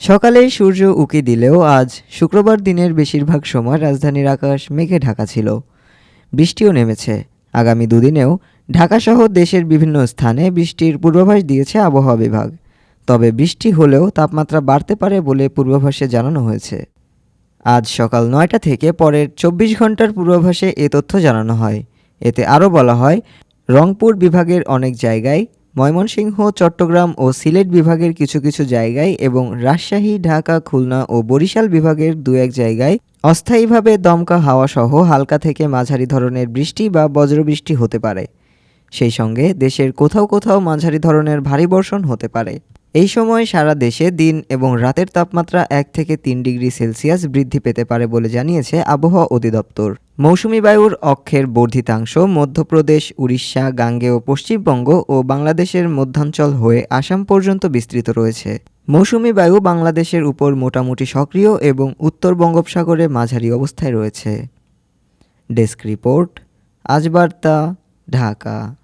সকালে সূর্য উকি দিলেও আজ শুক্রবার দিনের বেশিরভাগ সময় রাজধানীর আকাশ মেঘে ঢাকা ছিল। বৃষ্টিও নেমেছে। আগামী দুদিনেও ঢাকাসহ দেশের বিভিন্ন স্থানে বৃষ্টির পূর্বাভাস দিয়েছে আবহাওয়া বিভাগ। তবে বৃষ্টি হলেও তাপমাত্রা বাড়তে পারে বলে পূর্বাভাসে জানানো হয়েছে। আজ সকাল নয়টা থেকে পরের চব্বিশ ঘণ্টার পূর্বাভাসে এ তথ্য জানানো হয়। এতে আরও বলা হয়, রংপুর বিভাগের অনেক জায়গায় ময়মনসিংহ, চট্টগ্রাম ও সিলেট বিভাগের কিছু কিছু জায়গায় এবং রাজশাহী, ঢাকা, খুলনা ও বরিশাল বিভাগের দু এক জায়গায় অস্থায়ীভাবে দমকা হাওয়া সহ হালকা থেকে মাঝারি ধরনের বৃষ্টি বা বজ্রবৃষ্টি হতে পারে। সেই সঙ্গে দেশের কোথাও কোথাও মাঝারি ধরনের ভারী বর্ষণ হতে পারে। এই সময় সারা দেশে দিন এবং রাতের তাপমাত্রা এক থেকে তিন ডিগ্রি সেলসিয়াস বৃদ্ধি পেতে পারে বলে জানিয়েছে আবহাওয়া অধিদপ্তর। মৌসুমি বায়ুর অক্ষের বর্ধিতাংশ মধ্যপ্রদেশ, উড়িষ্যা গাঙ্গেয় পশ্চিমবঙ্গ ও বাংলাদেশের মধ্যাঞ্চল হয়ে আসাম পর্যন্ত বিস্তৃত রয়েছে। মৌসুমি বায়ু বাংলাদেশের উপর মোটামুটি সক্রিয় এবং উত্তর বঙ্গোপসাগরে মাঝারি অবস্থায় রয়েছে। ডেস্ক রিপোর্ট, আজ বার্তা, ঢাকা।